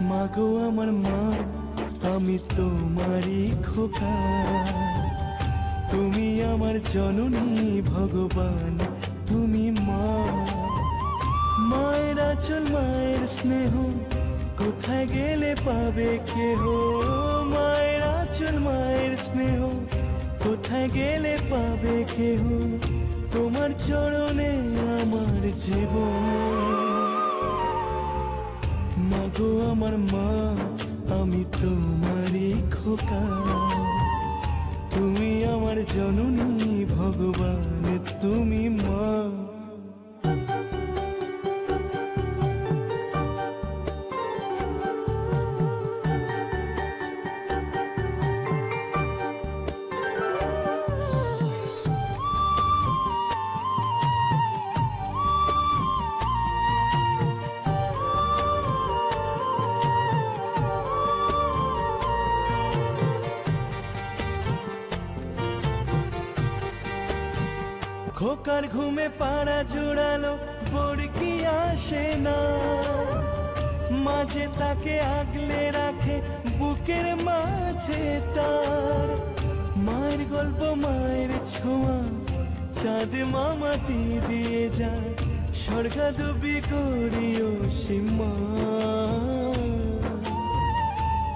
মাগো আমার মা, আমি তোমারই খোকা। তুমি আমার জননী ভগবান, তুমি মা। মায়ের আচল, মায়ের স্নেহ, কোথায় গেলে পাবে কেহ? মায়ের আচল, মায়ের স্নেহ, কোথায় গেলে পাবে কেহ? তোমার চরণে আমার জীবন। মাগো আমার মা আমি তোমারই খোকা তুমি আমার জননী ভগবান তুমি মা খোকার ঘুমে পাড়া জোড়ালো, বড়কি আসে না। মাঝে তাকে আগলে রাখে, বুকের মাঝে তার। মায়ের গল্প, মায়ের ছোঁয়া, চাঁদ মামাটি দিয়ে যায়। স্বর্গাদবি করিও সীমা।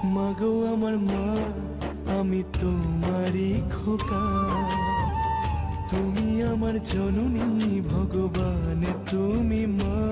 মাগো আমার মা, আমি তোমারই খোকা। তুমি আমার জননী ভগবান তুমি মা।